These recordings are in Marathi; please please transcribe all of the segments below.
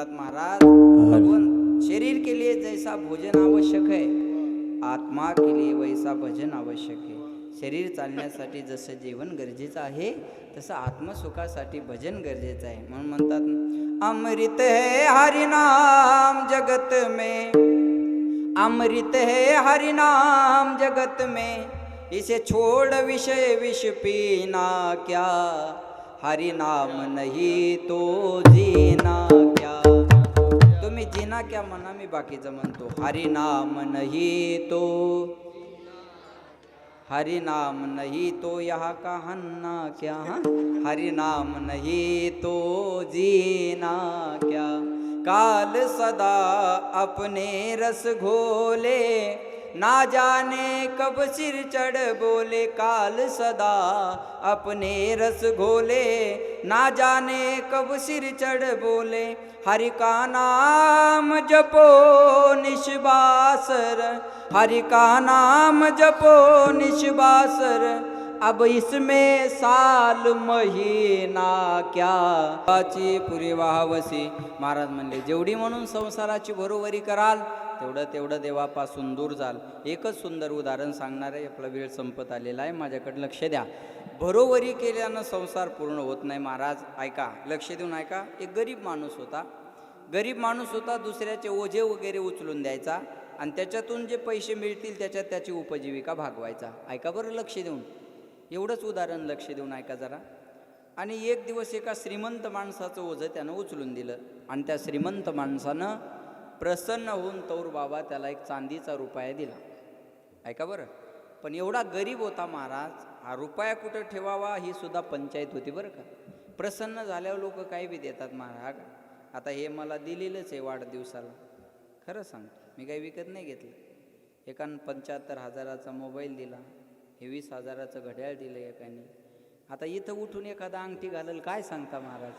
म्हणतात महाराज भगवान शरीर के लिए जैसा भोजन आवश्यक है आत्मा के लिए वैसा भजन आवश्यक है. शरीर चालण्यासाठी जसं जेवण गरजेचं आहे तसं आत्मसुखासाठी भजन गरजेचं आहे. म्हणून म्हणतात अमृत है हरिनाम जगत में अमृत है हरिनाम जगत में इसे छोड़ विषय विष पीना क्या? हरि नाम नहीं तो जीना जीना क्या म्हणा मी बाकीचं म्हणतो हरि नाम नहीं तो। हरि नाम नहीं तो यहाँ का हन्ना क्या हाँ? हरि नाम नहीं तो जीना क्या? काल सदा अपने रस घोले, ना जाने कब सिर चढ़ बोले। काल सदा अपने रस घोले, ना जाने कब सिर चढ़ बोले। हरि का नाम जपो निश्वासर। हरि का नाम जपो निश्वासर। अब इसमें साल महीना क्या? पाची पुरी वाहवसी महाराज म्हणले जेवढी म्हणून संसाराची बरोबरी कराल तेवढं तेवढं देवापासून दूर जाल. एकच सुंदर उदाहरण सांगणार आहे आपला वेळ संपत आलेला आहे. माझ्याकडे लक्ष द्या. बरोबरी केल्यानं संसार पूर्ण होत नाही. महाराज ऐका लक्ष देऊन ऐका. एक गरीब माणूस होता. गरीब माणूस होता दुसऱ्याचे ओझे वगैरे उचलून द्यायचा आणि त्याच्यातून जे पैसे मिळतील त्याच्यात त्याची उपजीविका भागवायचा. ऐका बरं लक्ष देऊन. एवढंच उदाहरण लक्ष देऊन ऐका जरा. आणि एक दिवस एका श्रीमंत माणसाचं ओझं त्यानं उचलून दिलं आणि त्या श्रीमंत माणसानं प्रसन्न होऊन तौर बाबा त्याला एक चांदीचा रुपया दिला. ऐका बरं. पण एवढा गरीब होता महाराज हा रुपया कुठं ठेवावा ही सुद्धा पंचायत होती बरं का. प्रसन्न झाल्यावर लोक काही बी देतात महाराज. आता हे मला दिलेलंच आहे वाढदिवसाला. खरं सांगतो मी काही विकत नाही घेतलं. एकानं पंच्याहत्तर हजाराचा मोबाईल दिला हे वीस हजाराचं घड्याळ दिलं एकाने. आता इथं उठून एखादा अंगठी घालेल काय सांगता महाराज?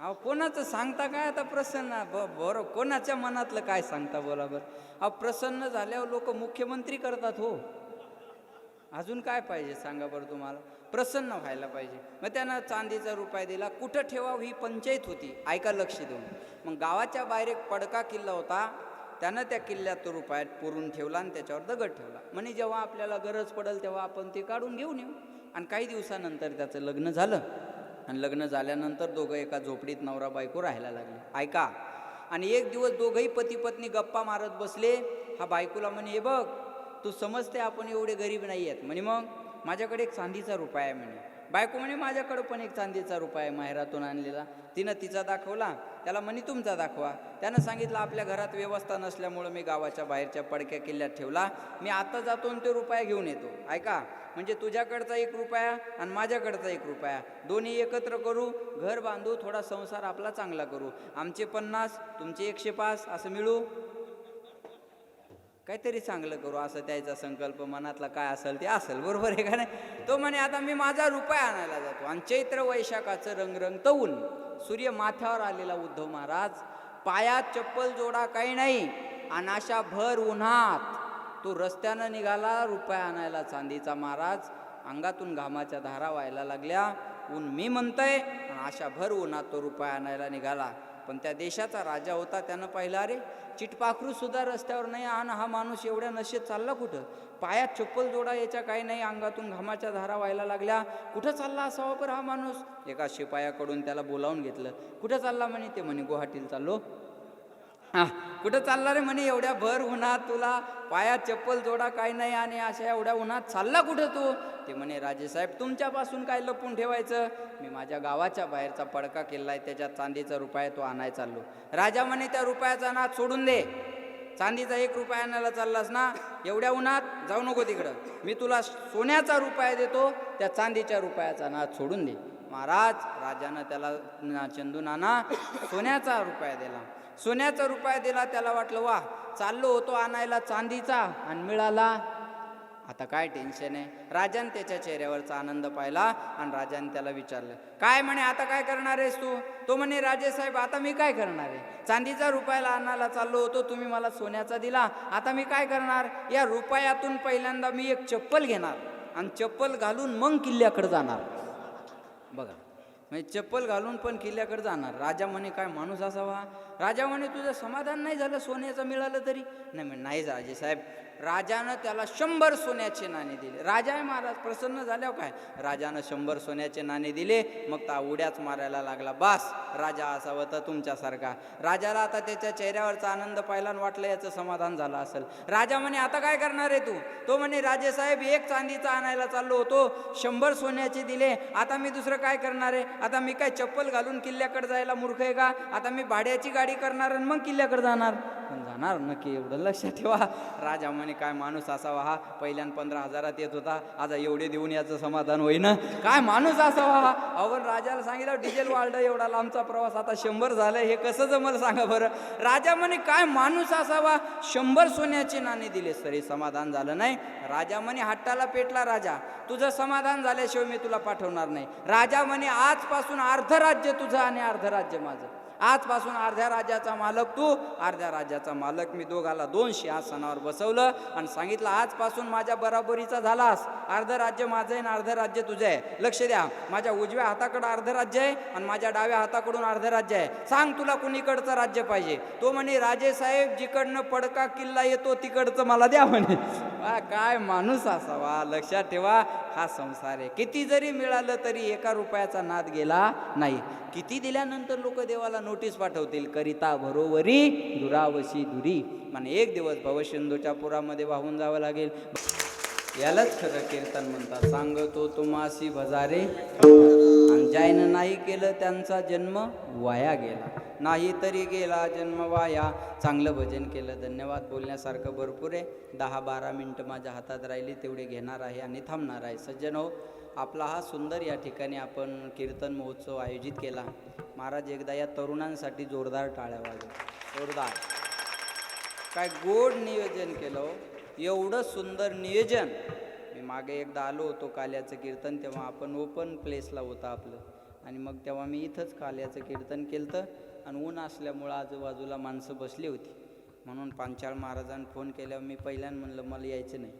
अहो कोणाचं सांगता काय आता प्रसन्न? ब बरं कोणाच्या मनातलं काय सांगता बोला बरं. अहो प्रसन्न झाल्यावर लोक मुख्यमंत्री करतात हो. अजून काय पाहिजे सांगा बरं तुम्हाला? प्रसन्न व्हायला पाहिजे. मग त्यानं चांदीचा रुपया दिला. कुठं ठेवावं ही पंचायत होती? ऐका लक्ष देऊन. मग गावाच्या बाहेर एक पडका किल्ला होता. त्यानं त्या किल्ल्यात तो रुपयात पुरून ठेवला आणि त्याच्यावर दगड ठेवला. म्हणे जेव्हा आपल्याला गरज पडेल तेव्हा आपण ते काढून घेऊन येऊ. आणि काही दिवसानंतर त्याचं लग्न झालं. आणि लग्न झाल्यानंतर दोघं एका झोपडीत नवरा बायको राहायला लागले. ऐका. आणि एक दिवस दोघंही पती पत्नी गप्पा मारत बसले. हा बायकोला म्हणे हे बघ तू समजते आपण एवढे गरीब नाही आहेत. म्हणे मग माझ्याकडे एक चांदीचा रुपया आहे म्हणे. बायको म्हणे माझ्याकडं पण एक चांदीचा रुपया आहे माहेरातून आणलेला. तिनं तिचा दाखवला त्याला म्हणे तुमचा दाखवा. त्यानं सांगितलं आपल्या घरात व्यवस्था नसल्यामुळं मी गावाच्या बाहेरच्या पडक्या किल्ल्यात ठेवला. मी आता जातो आणि ते रुपया घेऊन येतो. ऐका म्हणजे तुझ्याकडचा एक रुपया आणि माझ्याकडचा एक रुपया. दोन्ही एकत्र करू घर बांधू थोडा संसार आपला चांगला करू. आमचे पन्नास तुमचे एकशे पाच असं मिळू. काहीतरी चांगलं करू असं त्याचा संकल्प मनातला काय असेल ते असेल बरोबर आहे का नाही? तो म्हणे आता मी माझा रुपये आणायला जातो. आणि चैत्र वैशाखाचं रंगरंग तवून सूर्य माथ्यावर आलेला उद्धव महाराज पायात चप्पल जोडा काही नाही आणि अशा भर उन्हात तो रस्त्यानं निघाला रुपया आणायला चांदीचा महाराज अंगातून घामाच्या धारा व्हायला लागल्या. ऊन मी म्हणतंय आणि अशा भर उन्हात तो रुपया आणायला निघाला. पण त्या देशाचा राजा होता त्यानं पाहिलं अरे चिटपाखरूसुद्धा रस्त्यावर नाही आणि हा माणूस एवढ्या नशेत चालला कुठं? पायात चप्पल जोडा याच्या काही नाही अंगातून घामाच्या धारा व्हायला लागल्या. कुठं चालला असावा बरं हा माणूस? एका शिपायाकडून त्याला बोलावून घेतलं. कुठं चालला म्हणे? ते म्हणे गुवाहाटीला चाललो. हा कुठं चालला रे म्हणे? एवढ्या भर उन्हात तुला पायात चप्पल जोडा काही नाही आणि अशा एवढ्या उन्हात चालला कुठं तू? ते म्हणे राजेसाहेब तुमच्यापासून काय लपून ठेवायचं? मी माझ्या गावाच्या बाहेरचा पडका केलाय त्याच्यात चांदीचा रुपया तो आणाय चाललो. राजा म्हणे त्या रुपयाचा नाद सोडून दे. चांदीचा एक रुपया आणायला चाललास ना एवढ्या उन्हात जाऊ नको तिकडं. मी तुला सोन्याचा रुपया देतो त्या चांदीच्या रुपयाचा नाद सोडून दे. महाराज राजानं त्याला चंदू नाना सोन्याचा रुपया दिला. सोन्याचा रुपया दिला त्याला वाटलं वा चाललो होतो आणायला चांदीचा आणि मिळाला. आता काय टेन्शन आहे? राजाने त्याच्या चेहऱ्यावरचा आनंद पाहिला आणि राजाने त्याला विचारलं काय म्हणे आता काय करणार आहेस तू? तो म्हणे राजेसाहेब आता मी काय करणार आहे? चांदीचा रुपयाला आणायला चाललो होतो तुम्ही मला सोन्याचा दिला आता मी काय करणार? या रुपयातून पहिल्यांदा मी एक चप्पल घेणार आणि चप्पल घालून मग किल्ल्याकडे जाणार. बघा. म्हणजे चप्पल घालून पण किल्ल्याकडे जाणार. राजा म्हणे काय माणूस असावा? राजा म्हणे तुझं समाधान नाही झालं सोन्याचं मिळालं तरी. नाही म्हणजे नाही राजे साहेब राजानं त्याला शंभर सोन्याचे नाणे दिले. राजा महाराज प्रसन्न झाल्यावर काय? राजानं शंभर सोन्याचे नाणे दिले मग ता उड्याच मारायला लागला. बास राजा असावं तर तुमच्यासारखा. राजाला आता त्याच्या चेहऱ्यावरचा आनंद पाहिला वाटलं याचं समाधान झालं असेल. राजा म्हणे आता काय करणार आहे तू? तो म्हणे राजेसाहेब एक चांदीचा आणायला चाललो होतो शंभर सोन्याचे दिले. आता मी दुसरं काय करणार आहे? आता मी काय चप्पल घालून किल्ल्याकडे जायला मूर्ख आहे का? आता मी भाड्याची गाडी करणार आणि मग किल्ल्याकडे जाणार. पण जाणार नक्की एवढं लक्षात ठेवा. राजा म्हणे काय माणूस असावा हा? पहिल्यान पंधरा हजारात येत होता. आता एवढे देऊन याचं समाधान होईना. काय माणूस असावा हा? अवन राजाला सांगितलं डिझेल वाढलं एवढा लांबचा प्रवास आता शंभर झालं हे कसं जमल सांगा बरं. राजा म्हणे काय माणूस असावा? शंभर सोन्याचे नाणे दिले तरी समाधान झालं नाही. राजा म्हणे हट्टाला पेटला राजा. तुझं समाधान झाल्याशिवाय मी तुला पाठवणार नाही. राजा म्हणे आजपासून अर्ध राज्य तुझं आणि अर्ध राज्य माझं. आजपासून अर्ध्या राज्याचा मालक तू अर्ध्या राज्याचा मालक. मी दोघाला दोन सिंहासनावर बसवलं आणि सांगितलं आजपासून माझ्या बराबरीचा झालास. अर्ध राज्य माझं आहे आणि अर्ध राज्य तुझं आहे. लक्ष द्या माझ्या उजव्या हाताकडं अर्ध राज्य आहे आणि माझ्या डाव्या हाताकडून अर्ध राज्य आहे. सांग तुला कुणीकडचं राज्य पाहिजे? तो म्हणे राजेसाहेब जिकडनं पडका किल्ला येतो तिकडचं मला द्या म्हणे. वा, काय माणूस असावा लक्षात ठेवा हा संसार आहे. किती जरी मिळालं तरी एका रुपयाचा नाद गेला नाही. किती दिल्यानंतर लोक देवाला नोटीस पाठवतील करिता भरोवरी दुरावशी दुरी. म्हणजे एक दिवस भवसिंधूच्या पुरामध्ये वाहून जावं लागेल. यालाच खरं कीर्तन म्हणतात. सांगतो तुम्हासी भजारे. आणि ज्यानं नाही केलं त्यांचा जन्म वाया गेला. नाही तरी गेला जन्म वाया. चांगलं भजन केलं धन्यवाद बोलण्यासारखं भरपूर आहे. दहा बारा मिनटं माझ्या हातात राहिली तेवढे घेणार आहे आणि थांबणार आहे. सज्जन हो आपला हा सुंदर या ठिकाणी आपण कीर्तन महोत्सव आयोजित केला. महाराज एकदा या तरुणांसाठी जोरदार टाळ्या वाजव. जोरदार. काय गोड नियोजन केलं हो. एवढं सुंदर नियोजन. मी मागे एकदा आलो होतो काल्याचं कीर्तन तेव्हा आपण ओपन प्लेसला होता आपलं. आणि मग तेव्हा मी इथंच काल्याचं कीर्तन केलं आणि ऊन असल्यामुळं आजूबाजूला माणसं बसली होती. म्हणून पांचाळ महाराजांनी फोन केल्यावर मी पहिल्यानं म्हणलं मला यायचं नाही.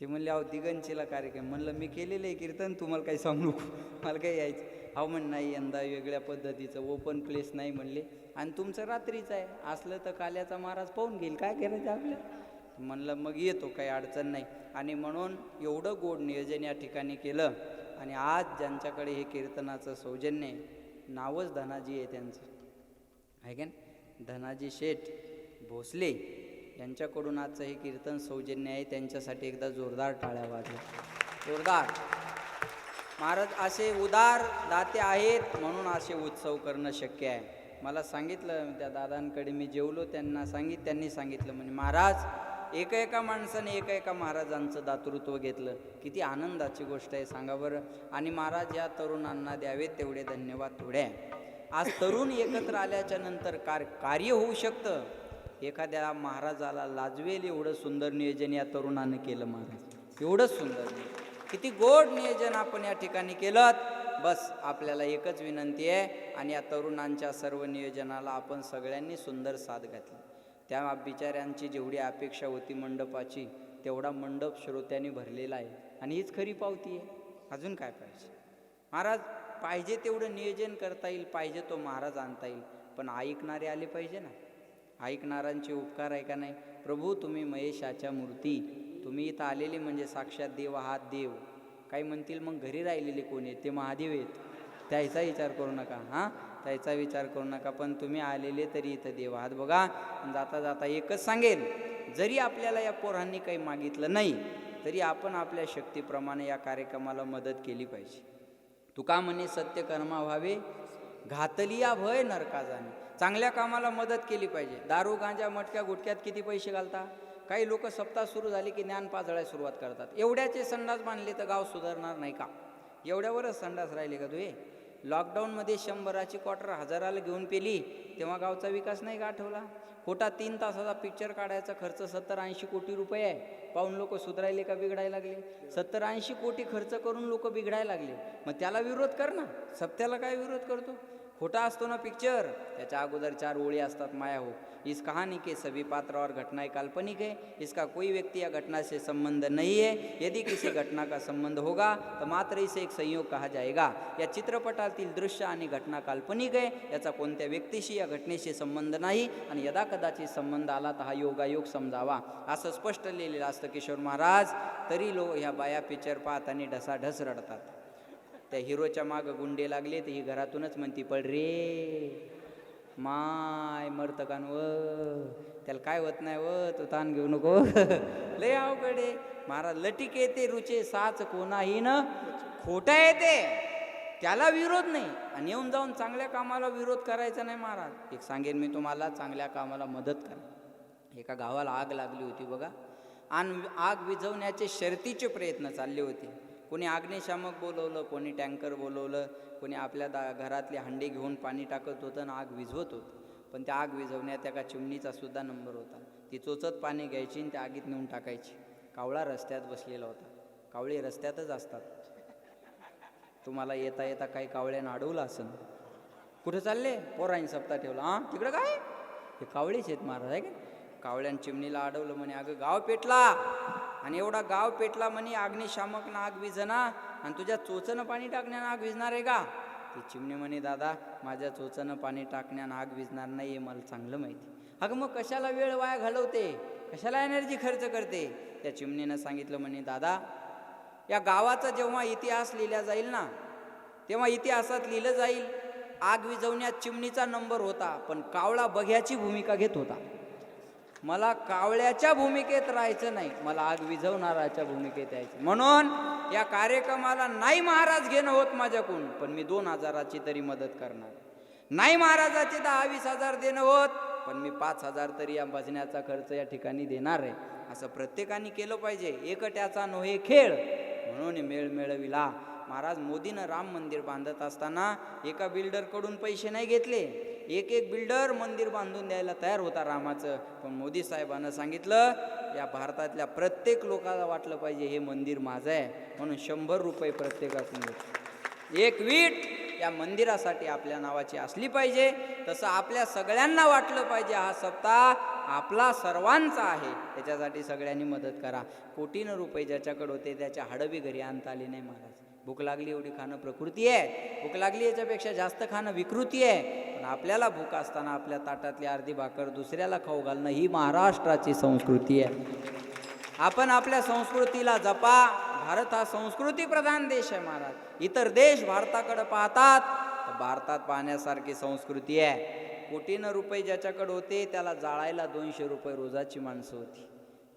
ते म्हणले अहो दिगंचीला कार्यक्रम. म्हणलं मी केलेलं आहे कीर्तन तुम्हाला काही सांगू नको. मला काही यायचं. हो म्हण नाही यंदा वेगळ्या पद्धतीचं ओपन प्लेस नाही म्हणले. आणि तुमचं रात्रीचं आहे. असलं तर काल्याचा महाराज पाहून घेईल. काय करायचं आपलं? म्हणलं मग येतो काही अडचण नाही. आणि म्हणून एवढं गोड नियोजन या ठिकाणी केलं. आणि आज ज्यांच्याकडे हे कीर्तनाचं सौजन्य आहे नावच धनाजी आहे त्यांचं. आहे का धनाजी शेठ भोसले यांच्याकडून आजचं हे कीर्तन सौजन्य आहे. त्यांच्यासाठी एकदा जोरदार टाळ्या वाजल्या जोरदार. महाराज असे उदार दाते आहेत म्हणून असे उत्सव करणं शक्य आहे. मला सांगितलं त्या दादांकडे मी जेवलो त्यांना सांगित त्यांनी सांगितलं म्हणजे महाराज एका एका माणसाने एका एका महाराजांचं दातृत्व घेतलं. किती आनंदाची गोष्ट आहे सांगा बरं. आणि महाराज या तरुणांना द्यावेत तेवढे धन्यवाद थोडे आज तरुण एकत्र आल्याच्यानंतर कार कार्य होऊ शकतं. एखाद्या महाराजाला लाजवेल एवढं सुंदर नियोजन या तरुणानं केलं महाराज. एवढंच सुंदर किती गोड नियोजन आपण या ठिकाणी केलं बस आपल्याला एकच विनंती आहे आणि या तरुणांच्या सर्व नियोजनाला आपण सगळ्यांनी सुंदर साथ घातली. त्या बिचाऱ्यांची जेवढी अपेक्षा होती मंडपाची तेवढा मंडप श्रोत्यांनी भरलेला आहे. आणि हीच खरी पावती आहे. अजून काय पाहिजे? महाराज पाहिजे तेवढं नियोजन करता येईल पाहिजे तो महाराज आणता येईल. पण ऐकणारे आले पाहिजे ना? ऐकणाऱ्यांचे उपकार आहे का नाही? प्रभू तुम्ही महेशाच्या मूर्ती तुम्ही इथं आलेले म्हणजे साक्षात देव आहात देव. काही म्हणतील मग घरी राहिलेले कोण आहेत? ते महादेव आहेत. त्याचा विचार करू नका हां? त्याचा विचार करू नका पण तुम्ही आलेले तरी इथं देव आहात. बघा जाता जाता एकच सांगेल जरी आपल्याला या पोरांनी काही मागितलं नाही तरी आपण आपल्या शक्तीप्रमाणे या कार्यक्रमाला मदत केली पाहिजे. तुका म्हणे सत्य कर्मा व्हावे घातलिया भय नरका जाणे चांगल्या कामाला मदत केली पाहिजे. दारू गांजा मटक्या गुटक्यात किती पैसे घालता? काही लोक सप्ताह सुरू झाले की ज्ञान पाजळायला सुरुवात करतात. एवढ्याचे संडास बांधले तर गाव सुधारणार नाही का? एवढ्यावरच संडास राहिले का तुये लॉकडाऊनमध्ये शंभराची क्वार्टर हजाराला घेऊन पेली तेव्हा गावचा विकास नाही का आठवला? खोटा तीन तासाचा पिक्चर काढायचा खर्च सत्तर ऐंशी कोटी रुपये आहे. पाहून लोक सुधारायले का बिघडायला लागले? सत्तर ऐंशी कोटी खर्च करून लोक बिघडायला लागले. मग त्याला विरोध कर ना. सत्याला काय विरोध करतो? खोटा असतो ना पिक्चर त्याच्या अगोदर चार ओळी असतात माया हो. इस कहानी के सभी पात्र और घटनाएं काल्पनिक है. इसका कोई व्यक्ति या घटना से संबंध नहीं है. यदि किसी घटना का संबंध होगा तर मात्र इसे एक संयोग कहा जाएगा. या चित्रपटातील दृश्य आणि घटना काल्पनिक आहे याचा कोणत्या व्यक्तीशी या घटनेशी संबंध नाही? आणि यदा कदाचित संबंध आला तर हा योगायोग समजावा. असं स्पष्ट लिहिलेलं असतं किशोर महाराज. तरी लोक ह्या बाया पिक्चर पाहताना ढसाढस रडतात. त्या हिरोच्या मागं गुंडे लागले तर ही घरातूनच म्हणती पड रे माय मरत कान व त्याला काय होत नाही व तू ताण घेऊ नको. लय अवघड आहे. महाराज लटिक येते रुचे साच कोणाही न खोटा येते. त्याला विरोध नाही. आणि येऊन जाऊन चांगल्या कामाला विरोध करायचा नाही महाराज. एक सांगेन मी तुम्हाला चांगल्या कामाला मदत करा. एका गावाला आग लागली होती बघा. आणि आग विझवण्याचे शर्तीचे प्रयत्न चालले होते. कोणी अग्निशामक बोलवलं कोणी टँकर बोलवलं कोणी आपल्या दा घरातली हंडी घेऊन पाणी टाकत होतं आणि आग विझवत होतं. पण त्या आग विझवण्यात एका चिमणीचा सुद्धा नंबर होता. ती चोचत पाणी घ्यायची आणि त्या आगीत नेऊन टाकायची. कावळा रस्त्यात बसलेला होता. कावळे रस्त्यातच असतात. तुम्हाला येता येता काही कावळ्यानं अडवलं असं कुठं चालले? पोरांनी सप्ताह ठेवला. हां? तिकडं काय? हे कावळेच आहेत महाराज आहे का कावळ्यानं चिमणीला अडवलं म्हणे अगं गाव पेटला. आणि एवढा गाव पेटला म्हणे अग्निशामक ना आग आणि तुझ्या चोचनं पाणी टाकण्यानं आग विजणार आहे का? ती चिमणी म्हणे दादा माझ्या चोचनं पाणी टाकण्यानं आग विझणार नाही हे मला चांगलं माहिती. अगं मग कशाला वेळ वाया घालवते? कशाला एनर्जी खर्च करते? त्या चिमणीनं सांगितलं म्हणे दादा या गावाचा जेव्हा इतिहास लिहिला जाईल ना तेव्हा इतिहासात लिहिलं जाईल आग विझवण्यात चिमणीचा नंबर होता पण कावळा बघ्याची भूमिका घेत होता. मला कावळ्याच्या भूमिकेत राहायचं नाही मला आग विझवणाराच्या भूमिकेत यायचं. म्हणून या कार्यक्रमाला नाही महाराज घेणं होत माझ्याकडून पण मी दोन हजाराची तरी मदत करणार. नाही महाराजाचे दहा वीस हजार देणं होत पण मी पाच हजार तरी या भजण्याचा खर्च या ठिकाणी देणार आहे. असं प्रत्येकाने केलं पाहिजे. एकट्याचा नोहे खेळ. म्हणून मेळ मिळविला. महाराज मोदीनं राम मंदिर बांधत असताना एका बिल्डरकडून पैसे नाही घेतले. एक एक बिल्डर मंदिर बांधून द्यायला तयार होता रामाचं. पण मोदी साहेबांना सांगितलं या भारतातल्या प्रत्येक लोकाला वाटलं पाहिजे हे मंदिर माझं आहे. म्हणून शंभर रुपये प्रत्येकातून एक वीट या मंदिरासाठी आपल्या नावाची असली पाहिजे. तसं आपल्या सगळ्यांना वाटलं पाहिजे हा सप्ताह आपला सर्वांचा आहे. त्याच्यासाठी सगळ्यांनी मदत करा. कोटीनं रुपये ज्याच्याकडे होते त्याच्या हडबी घरी आणता आली नाही महाराज. भूक लागली एवढी खाणं प्रकृती आहे. भूक लागली याच्यापेक्षा जास्त खाणं विकृती आहे. पण आपल्याला भूक असताना आपल्या ताटातली अर्धी भाकर दुसऱ्याला खाऊ घालणं ही महाराष्ट्राची संस्कृती आहे. आपण आपल्या संस्कृतीला जपा. भारत हा संस्कृती प्रधान देश आहे महाराज. इतर देश भारताकडे पाहतात तर भारतात पाहण्यासारखी संस्कृती आहे. कोटीनं रुपये ज्याच्याकडे होते त्याला जाळायला दोनशे रुपये रोजाची माणसं होती.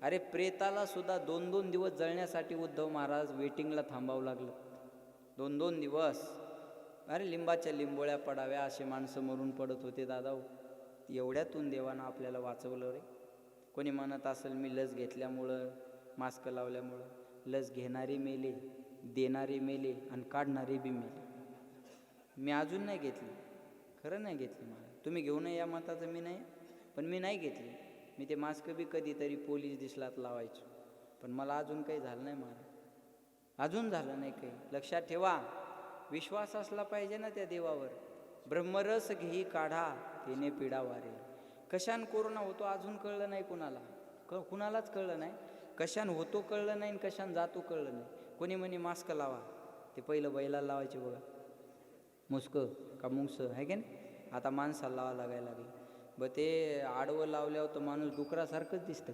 अरे प्रेताला सुद्धा दोन दोन दिवस जळण्यासाठी उद्धव महाराज वेटिंगला थांबावं लागलं. दोन दोन दिवस. अरे लिंबाच्या लिंबोळ्या पडाव्या असे माणसं मरून पडत होते दादा एवढ्यातून देवानं आपल्याला वाचवलं रे. कोणी म्हणत असेल मी लस घेतल्यामुळं मास्क लावल्यामुळं लस घेणारे मेले देणारे मेले आणि काढणारे बी मेले. मी अजून नाही घेतली. खरं नाही घेतली मला. तुम्ही घेऊ नये या मताचं मी नाही. पण मी नाही घेतली. मी ते मास्क बी कधीतरी पोलीस दिसलात लावायचो. पण मला अजून काही झालं नाही मला. अजून झालं नाही काही. लक्षात ठेवा विश्वास असला पाहिजे ना त्या देवावर. ब्रह्मरस घेई काढा तिने पिढा वारे कशान कोरोना होतो अजून कळलं नाही कुणाला. क कुणालाच कळलं नाही. कशान होतो कळलं नाही आणि कशान जातो कळलं नाही. कोणी म्हणे मास्क लावा. ते पहिलं बैलाला लावायचे बघा. मुस्क का मुंगस आहे की नाही? आता माणसाला लावा लागायला लागेल. ब ते आडवं लावल्यावर तर माणूस डुकरासारखंच दिसतं.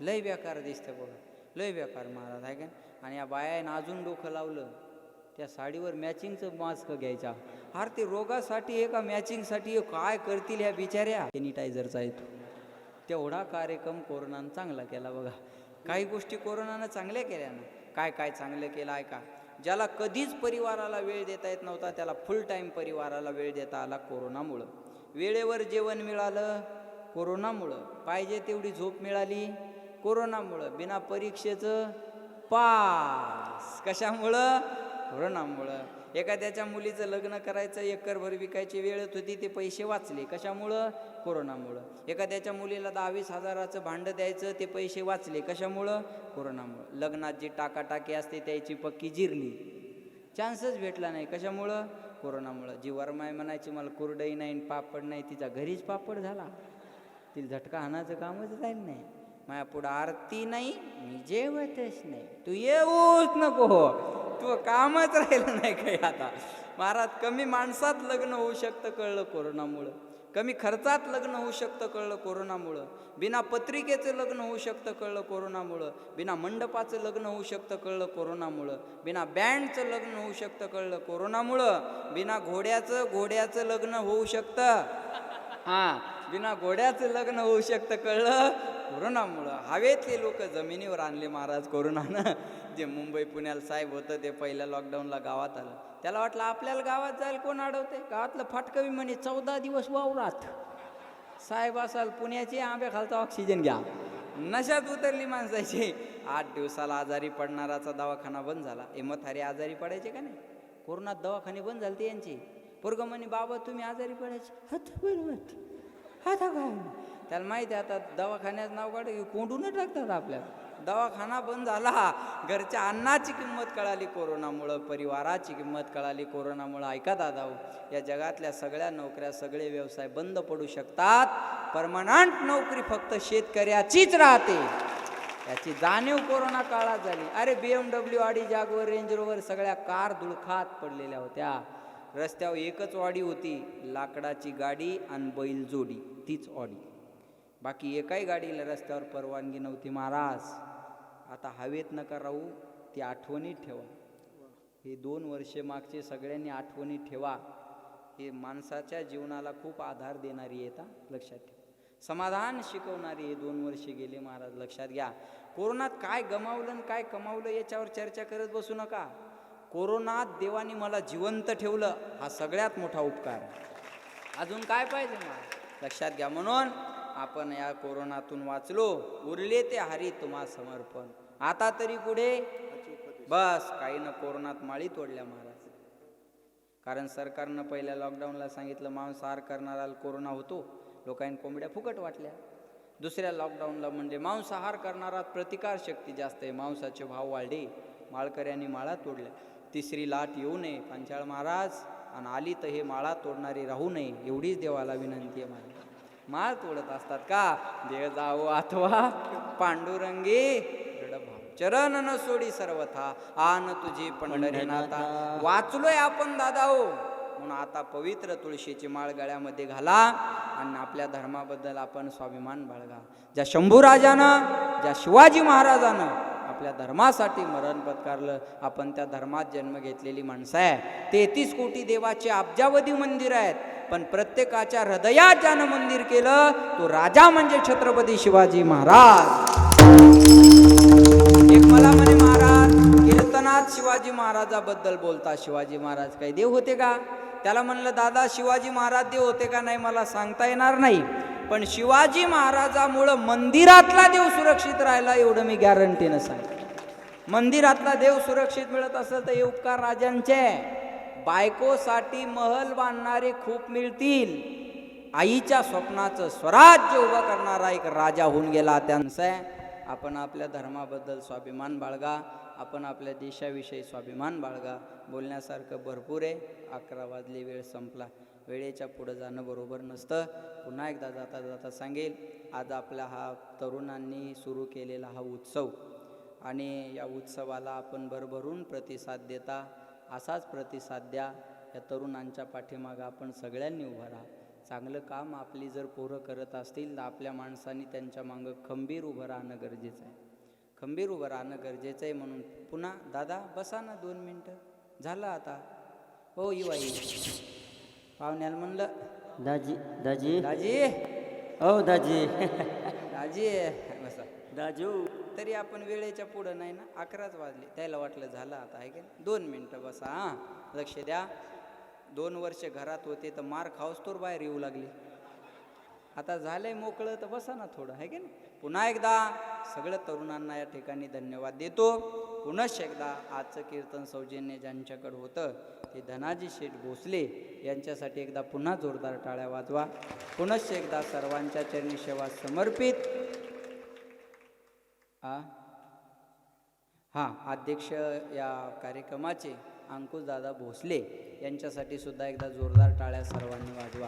लय बेकार दिसतं बघा. लय बेकार महाराज आहे का आणि या बायानं अजून डोकं लावलं. त्या साडीवर मॅचिंगचं मास्क घ्यायचा. हार ते रोगासाठी एका मॅचिंगसाठी काय करतील ह्या बिचाऱ्या? सॅनिटायझरचा येतो तेवढा कार्यक्रम कोरोनानं चांगला केला बघा. काही गोष्टी कोरोनानं चांगल्या केल्या ना. काय काय चांगलं केलं आहे का? ज्याला कधीच परिवाराला वेळ देता येत नव्हता त्याला फुल टाईम परिवाराला वेळ देता आला कोरोनामुळं. वेळेवर जेवण मिळालं कोरोनामुळं. पाहिजे तेवढी झोप मिळाली कोरोनामुळं. बिना परीक्षेचं पास कशामुळं? कोरोनामुळं एखाद्याच्या मुलीचं लग्न करायचं एकरभर विकायची वेळ होती ते पैसे वाचले. कशामुळं? कोरोनामुळं. एखाद्याच्या मुलीला दहा वीस हजाराचं भांडं द्यायचं ते पैसे वाचले. कशामुळं? कोरोनामुळं. लग्नात जी टाकाटाकी असते त्याची पक्की जिरली चान्सच भेटला नाही. कशामुळं? कोरोनामुळं. जी वरमाय म्हणायची मला कुरडई नाही पापड नाही तिचा घरीच पापड झाला. तिला झटका हाणाचं कामच राहील नाही. माझ्या पुढं आरती नाही मी जेवतच नाही. तू येऊच नको. हो तू कामच राहिलं नाही काही आता. महाराज कमी माणसात लग्न होऊ शकतं कळलं कोरोनामुळं. कमी खर्चात लग्न होऊ शकतं कळलं कोरोनामुळं. बिना पत्रिकेचं लग्न होऊ शकतं कळलं कोरोनामुळं. बिना मंडपाचं लग्न होऊ शकतं कळलं कोरोनामुळं. बिना बँडचं लग्न होऊ शकतं कळलं कोरोनामुळं. बिना घोड्याचं घोड्याचं लग्न होऊ शकतं. हां बिना घोड्याचं लग्न होऊ शकतं कळलं कोरोनामुळं. हवेतले लोक जमिनीवर आणले महाराज कोरोनानं. जे मुंबई पुण्याला साहेब होतं ते पहिल्या लॉकडाऊनला गावात आलं. त्याला वाटलं आपल्याला गावात जायला कोण अडवते गावातलं फाटकवी म्हणे चौदा दिवस वावरात. साहेब असाल पुण्याचे आंबे खालचा ऑक्सिजन घ्या. नशात उतरली माणसाची. आठ दिवसाला आजारी पडणाराचा दवाखाना बंद झाला. एमथारी आजारी पडायचे का नाही? कोरोनात दवाखाने बंद झाले यांचे. पोरग म्हणे बाबा तुम्ही आजारी पडायचे. हात बरोबर. हात काय त्याला माहिती आहे आता दवाखान्याचं नाव काढ कोंडूनच टाकतात आपल्याला. दवाखाना बंद झाला. घरच्या अन्नाची किंमत कळाली कोरोनामुळं परिवाराची किंमत कळाली कोरोनामुळं. ऐका दादा हो, या जगातल्या सगळ्या नोकऱ्या सगळे व्यवसाय बंद पडू शकतात. परमनंट नोकरी फक्त शेतकऱ्याचीच राहते. याची जाणीव कोरोना काळात झाली. अरे B M W Audi Jaguar Range Rover सगळ्या कार धुळखात पडलेल्या होत्या. रस्त्यावर एकच ऑडी होती लाकडाची गाडी आणि बैल जोडी तीच ऑडी. बाकी एकाही गाडीला रस्त्यावर परवानगी नव्हती महाराज. आता हवेत नका राहू ती आठवणीत ठेवा. हे दोन वर्षे मागचे सगळ्यांनी आठवणीत ठेवा. हे माणसाच्या जीवनाला खूप आधार देणारी येता लक्षात ठेवा. समाधान शिकवणारी हे दोन वर्षे गेले महाराज. लक्षात घ्या. कोरोनात काय गमावलं आणि काय कमावलं याच्यावर चर्चा करत बसू नका. कोरोनात देवानी मला जिवंत ठेवलं हा सगळ्यात मोठा उपकार अजून काय पाहिजे मला लक्षात घ्या. म्हणून आपण या कोरोनातून वाचलो उरले ते हरी तुम्हा समर्पण. आता तरी पुढे बस काहीनं कोरोनात माळी तोडल्या महाराज. कारण सरकारनं पहिल्या लॉकडाऊनला सांगितलं मांसाहार करणारा कोरोना होतो. लोकांनी कोंबड्या फुकट वाटल्या. दुसऱ्या लॉकडाऊनला म्हणजे मांसाहार करणारा प्रतिकार शक्ती जास्त आहे. मांसाचे भाव वाढले. माळकऱ्यांनी माळा तोडल्या. तिसरी लाट येऊ नये पंचाळ महाराज. आणि आली तर हे माळा तोडणारी राहू नये एवढीच देवाला विनंती आहे माझी. माळ तोडत असतात का? देव जावो अथवा पांडुरंगी. चरण न सोडी सर्वथा आन तुझी पंढरीनाथा. वाचलोय आपण दादा हो. म्हणून आता पवित्र तुळशीची माळ गळ्यामध्ये घाला आणि आपल्या धर्माबद्दल आपण स्वाभिमान बाळगा. ज्या शंभूराजानं ज्या शिवाजी महाराजानं आपल्या धर्मासाठी मरण पत्कारलं आपण त्या धर्मात जन्म घेतलेली माणसं आहे. तेहतीस कोटी देवाचे अब्जावधी मंदिर आहेत. पण प्रत्येकाच्या हृदयात ज्यानं मंदिर केलं तो राजा म्हणजे छत्रपती शिवाजी महाराज. एक मला म्हणे महाराज कीर्तनात शिवाजी महाराजाबद्दल बोलता शिवाजी महाराज काही देव होते का? त्याला म्हणलं दादा शिवाजी महाराज देव होते का नाही मला सांगता येणार नाही. पण शिवाजी महाराजामुळं मंदिरातला देव सुरक्षित राहिला एवढं मी गॅरंटीनं सांग मंदिरातला देव सुरक्षित मिळत असेल तर हे उपकार राजांचे आहे. बायकोसाठी महल बांधणारे खूप मिळतील. आईच्या स्वप्नाचं स्वराज्य उभं करणारा एक राजा होऊन गेला त्यांचं. आहे आपण आपल्या धर्माबद्दल स्वाभिमान बाळगा. आपण आपल्या देशाविषयी स्वाभिमान बाळगा. बोलण्यासारखं भरपूर आहे. अकरा वाजली वेळ संपला. वेळेच्या पुढं जाणं बरोबर नसतं. पुन्हा एकदा जाता जाता सांगेल आज आपला हा तरुणांनी सुरू केलेला हा उत्सव. आणि या उत्सवाला आपण भरभरून प्रतिसाद देता. असाच प्रतिसाद द्या. या तरुणांच्या पाठीमागं आपण सगळ्यांनी उभं राहा. चांगलं काम आपली जर पोरं करत असतील तर आपल्या माणसांनी त्यांच्या मागं खंबीर उभं राहणं गरजेचं आहे. खंबीर उभं राहणं गरजेचं आहे म्हणून पुन्हा दादा बसा ना दोन मिनटं. झालं आता. हो युवाई पाहुण्याला म्हणलं दाजी दाजी. दाजी. हो दाजी. दाजी. बसा. दाजू. तरी आपण वेळेच्या पुढं नाही ना? अकराच वाजले. त्याला वाटलं झालं आता आहे की दोन मिनटं बसा हां. लक्ष द्या. दोन वर्ष घरात होते तर मार खाऊस तोर बाहेर येऊ लागली. आता झालंय मोकळं तर बसा ना थोडं आहे की नाही? पुन्हा एकदा सगळ्या तरुणांना या ठिकाणी धन्यवाद देतो. पुनश्च एकदा आजचं कीर्तन सौजन्य ज्यांच्याकडं होतं ते धनाजी शेठ भोसले यांच्यासाठी एकदा पुन्हा जोरदार टाळ्या वाजवा. पुनश्च एकदा सर्वांच्या चरणी सेवा समर्पित. आ? हां अध्यक्ष या कार्यक्रमाचे अंकुशदादा भोसले यांच्यासाठी सुद्धा एकदा जोरदार टाळ्या सर्वांनी वाजवा.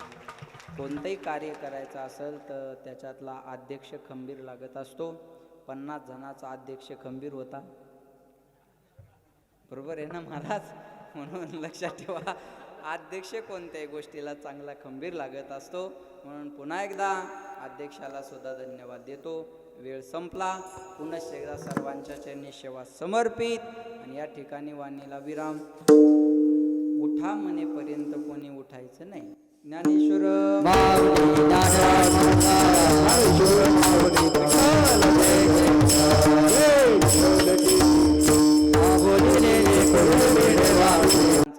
कोणतंही कार्य करायचं असेल तर त्याच्यातला अध्यक्ष खंबीर लागत असतो. पन्नास जणाचा अध्यक्ष खंबीर होता. बरोबर आहे ना महाराज? म्हणून लक्षात ठेवा अध्यक्ष कोणत्याही गोष्टीला चांगला खंबीर लागत असतो. म्हणून पुन्हा एकदा अध्यक्षाला सुद्धा धन्यवाद देतो. वेळ संपला. पुनश्च एकदा सर्वांच्या चरणी सेवा समर्पित. आणि या ठिकाणी वाणीला विराम. उठा म्हणेपर्यंत कोणी उठायचं नाही. ज्ञानेश्वर.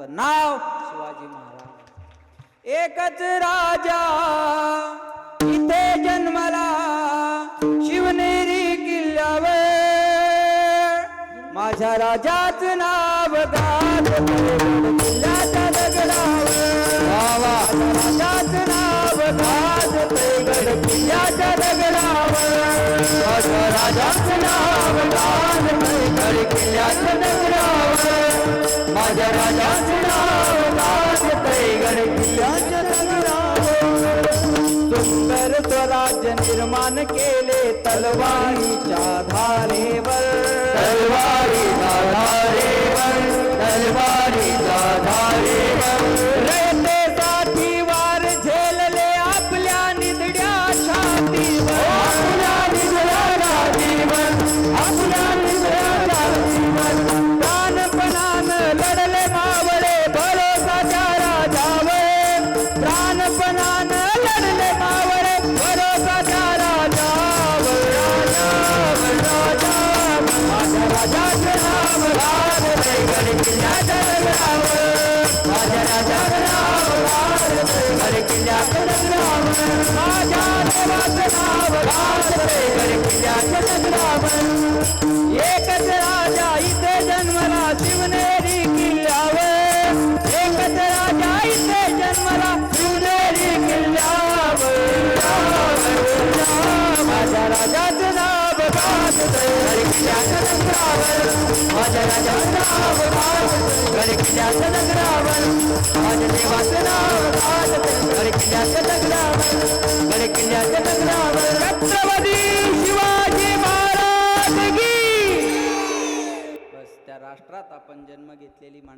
नाव शिवाजी महाराज. एकच राजा. राजाचं नाव गाज किल्ल्याच्या दगडावर. राजाचं नाव गाज पैगड किल्ल्याच्या दगडावर राजाचं नाव गाज पैगड किल्ल्याच्या सुंदर स्वराज्य निर्माण केले तलवारीच्या धारेवर. तलवारीच्या धारेवर तलवारीच्या धारेवर. एकच राजा इथे जन्मला शिवनेरी किल्ल्यावर एकच राजा इथे जन्मला शिवनेरी किल्ल्यावर माझ्या राजा पैगड माझ्या राजाचं नाव किल्ल्याच्या दगडावर माझ्या देवाचं नाव किल्ल्याच्या दगडावर गड किल्ल्याच्या दगडावर छत्रपती शिवाजी महाराज की! बस त्या राष्ट्रात आपण जन्म घेतलेली माणसं